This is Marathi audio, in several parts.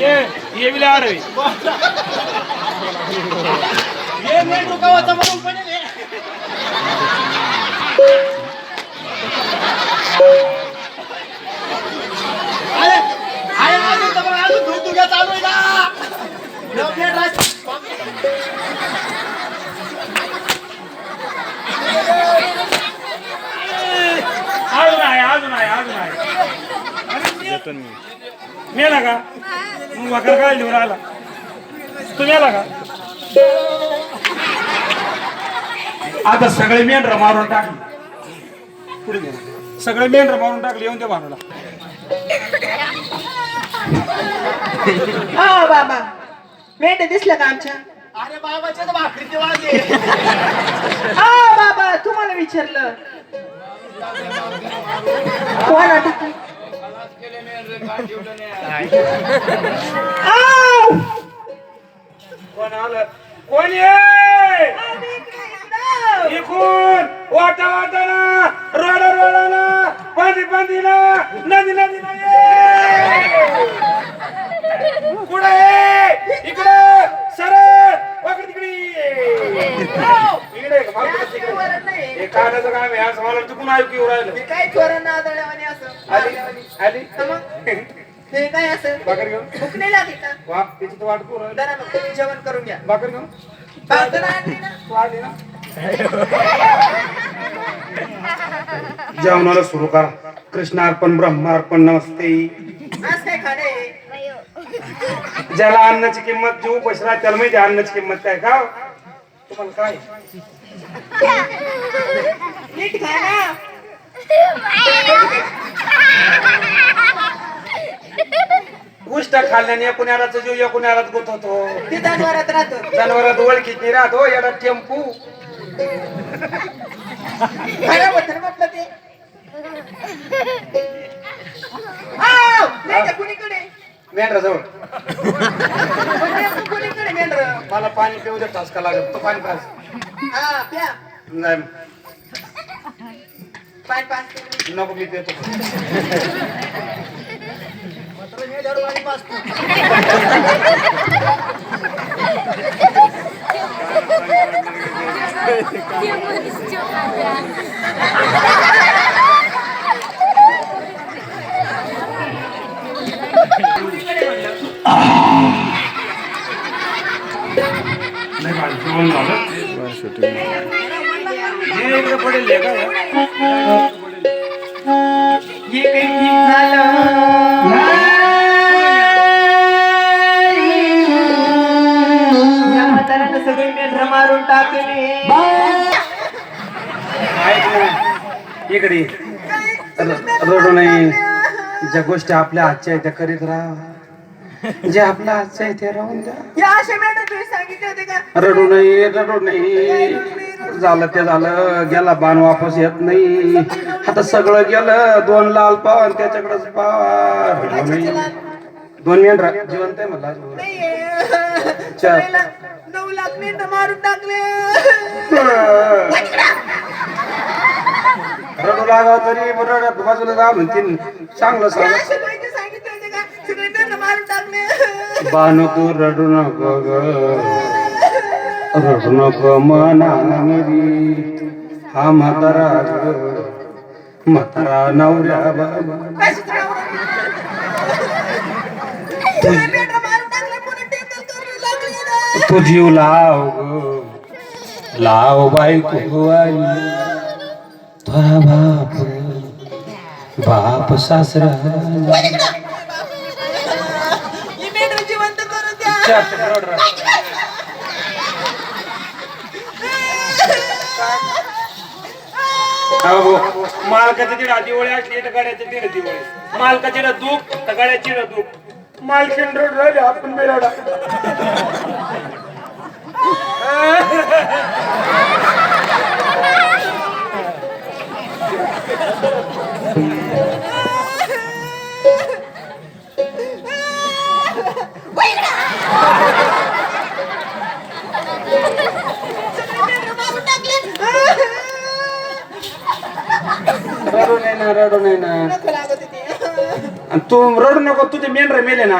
ये आडवे. ये नाही डोकावाचा म्हणून ये. अरे, आहे अजून तर बघा, अजून धुडधुड्या चालू आहे ना. लवकर राज. अजून आहे अजून आहे अजून आहे मेला का? मग वाकर काय लिहून आला तू मेला का? आता सगळे मेंढर मारून टाकले. पुढे गेले. सगळे मेंढर मारून टाकले येऊन ते भांडला हा बाबा. मेंढ दिसलं का आमच्या? अरे बाबाच्या भाकरीचे वाजे हा बाबा. तुम्हाला विचारलं. कोण टाकलं! कोण आलं? कोण ये? वाटा वाटाना रोडा रोडाना पाणी पाणीला नदी नदीला ये. पुढे ये. इकडे सरळ वाकड तिकडे तिकडे. हे कानाचं काम आहे. असं मला चुकून ऐकू येऊ राहिलं. हे काय चोरांना आदळल्यावानी असं? आली? आली तर मग? हे काय असं? भाकर घेऊन? भूक नाही लागली का? वा त्याची तर वाट करू राहिली. जरा नको जेवण करून घ्या. भाकर घेऊन? भाकर आणली ना? तू आली ना? जेवणाला सुरू करा. कृष्णार्पण ब्रह्मार्पण नमस्ते. आज काय खाणे? ज्याला अन्नाची किंमत जीव बसला त्याला माहिती आहे अन्नाची किंमत काय? का तुम्हाला काय? नीट खा ना. गोष्ट खाल्ल्याने कुणालाच जीव कुणालाच गुत होतो. ते जनावरात राहतो. जनावरात ओळखीत नाही राहतो. येडा टेम्पू. खराब होतं ना म्हटलं ते. आव! मेंढ्या कुणीकडे? मेंढरा जवळ मेंढरं कुणीकडे मेंढर? मला पाणी पिऊ दे ठसका लागत तो पाणी पास हा प्या नाही पाय पाच नको मी पितो नाही माझं जेवण झालं हे इकडे पडेल हे काही ठीक झालं सगळे मेंढर मारून टाकले इकडे रडू नाही ज्या गोष्टी आपल्या हातच्या आहेत त्या करीत राहा जे हातच्या आहे ते राहून द्या या अशा मेंढर तुम्ही सांगितले होते का? रडू नाही रडू नाही झालं ते झालं गेला बाण वापस येत नाही. आता सगळं गेलं दोन लाल पाव आणि त्याच्याकडेच रडू नाही दोन मिनिट जिवंत आहे मला नाहीये. चार. नऊ लाख मारून टाकले. रडू लागाव तरी रडत बाजूला जा म्हणतील चांगलं या सांग. अशा माहिती बानू तू रडू नको ग रडू नको मनामधी हा म्हातारा म्हातारा नवऱ्या बाबा. तू जीव लाव लाव बायको आई. तुझा बाप बाप सासरा ही मेंढर जिवंत करून द्या हो. मालकाच्या तिला दिवाळी असली तर गाड्याच्या तिला दिवाळी मालकाचे दुःख तर गाड्याची दुःख. मालकीन रोड राहिले आपण बेराडा Thank you. ना रडू नाही ना नको लागत होती आणि तू रडू नको तुझे मेंढर मेले ना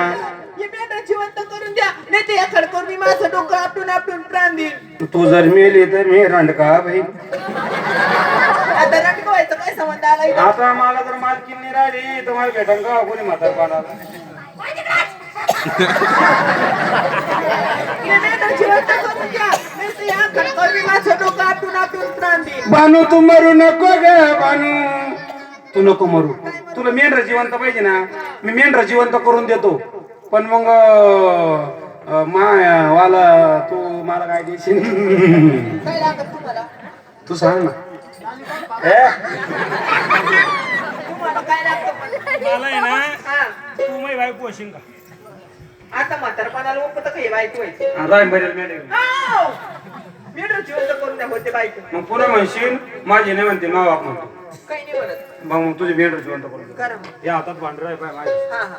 हे मेंढरं जिवंत करून द्या नाही ते एखाद करून मी माझं डोकं आपटून आपटून प्राण देईन तू जर मेली तर मी रंडका भाई आता रटकवायचं काय संबंध आला इथं? आता मला जर मालकीन नाही राहिली तर मला भेटन का कोणी म्हातारपणाला हे मेंढरं जिवंत करून द्या नाही ते एखाद करून मी माझं डोकं आपटून आपटून प्राण देईन बानू तू मरू नको ग बानू तू नको मरू. तुला मेंढर जिवंत पाहिजे ना मी मेंढर जिवंत करून देतो. पण मग वाला तू मला काय देशील? काय लागत तुम्हाला तू सांग ना. तू बायको का? आता म्हातारपणाला काही बायको व्हायची हा, जिवंत करून द्या होते बायको. मग पुन्हा म्हणशील माझी नाही म्हणते मा बाप म्हणतो. काही नाही म्हणत. मग मग तुझे मेंढर जिवंत करून दे. करा मग. या हातात भांडर आहे पाय माझे. हा हा.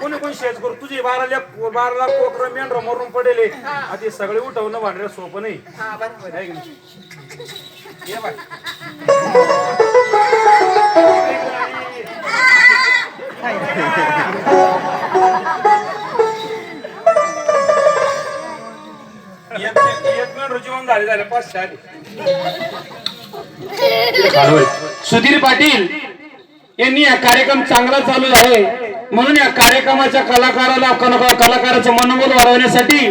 कोणी कोणी शेज करू? तुझे बारा लाख बारा लाख कोकर मेंढर मरून पडेले. ते सगळे उठवणं भांडणं सोपं नाही. हा बरोबर. आहे की नाही? ये बाय. एक एक मेंढर जीवन झाले झाले पाचशे आले. सुधीर पाटील यांनी हा कार्यक्रम चांगला चालू आहे. म्हणून या कार्यक्रमाच्या कलाकाराला कलाकाराचं मनोबल वाढवण्यासाठी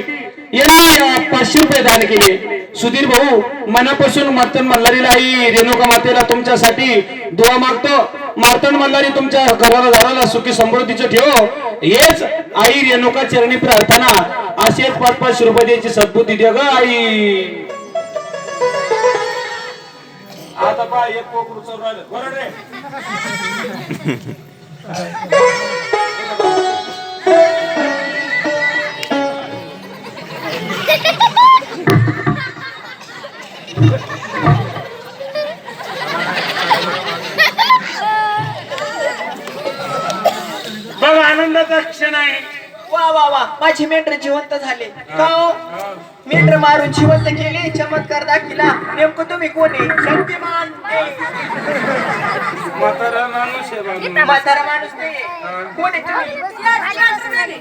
यांनी पाचशे रुपये दान केले. सुधीर भाऊ मनापासून मार्तन मल्हारीला आई रेणुका मातेला तुमच्यासाठी दुवा मागतो. मार्तन मल्हारी तुमच्या घराला झाडाला सुखी समृद्धीचं ठेव. हेच आई रेणुका चरणी प्रार्थना. असेच पाच पाचशे रुपये द्यायची सद्बुद्धी द्या ग आई. आता पहा एक कोकरू चोर राहिलं. बरं रे. बघ आनंदाचा क्षण आहे. वा वा वा. माझे मेंढर जिवंत झाले. का हो? मेंढर मारून जिवंत केले? चमत्कार दाखिला नेमकं तुम्ही कोण आहे? शक्तिमान. म्हातारा माणूस आहे बाबा. म्हातारा माणूस नाही कोण आहे तुम्ही?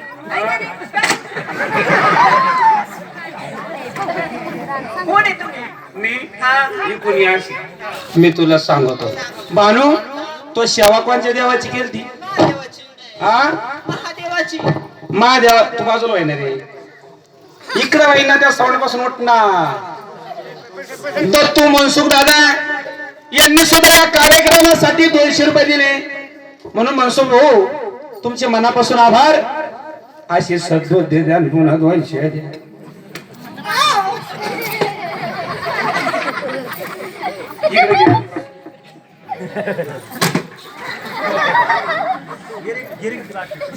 कोण आहे तुम्ही? मी? हा. मी कोणी अशी? मी तुला सांगतो बानू तो सेवा कोणच्या देवाची केली महादेवाची हा? महादेवाची. महादेवा तू बाजूला होईना रे? इकडे होईना त्या साऊंडपासून उठ ना दत्तू मनसुख दादा यांनी सुद्धा या कार्यक्रमासाठी दोनशे रुपये दिले. म्हणून मनसुख भाऊ तुमचे मनापासून आभार. असे सद्बुद्धी द्या पुन्हा दोनशे द्या.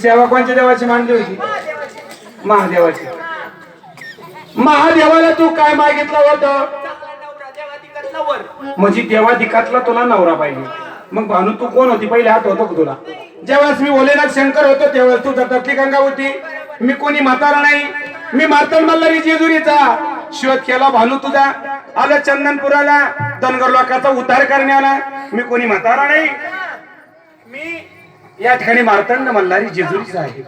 सेवा कोणत्या देवाची? मानली होती महादेवाची. महादेवाला तू काय मागितलं होतं चांगला नवरा देवाधिकातला वर म्हणजे देवाधिकातला तुला नवरा पाहिजे. मग भानू तू कोण होती? पहिले हात होतो तुला? जेव्हाच मी ओलेनाथ शंकर होतो तेव्हा तू दत्तली गंगा होती. मी कोणी म्हातारा नाही. मी मातन मल्हारी जेजुरीचा. शोध केला भानू तुझा. आला चंदनपुराला धनगर लोकांचा उद्धार करण्याला. मी कोणी म्हातारा नाही. मी या ठिकाणी मार्तंड मल्हारी जेजुरीचा आहे.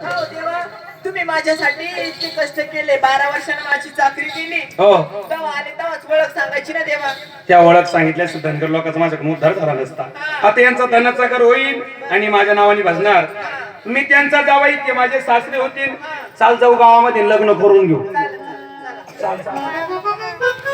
तुम्ही माझ्यासाठी इतके कष्ट केले बारा वर्षांना माझी चाकरी केली हो. तेव्हा आले तेव्हाच ओळख सांगायची ना देवा. त्या ओळख सांगितल्या सुद्धा धनगर लोकांचा माझ्याकडून उद्धार झाला नसता. आता यांचा धनाचा कर होईल आणि माझ्या नावाने भजणार मी त्यांचा जावाई ते माझे सासरे होतील. चाल जाऊ गावामध्ये लग्न करून घेऊ. चाल चाल.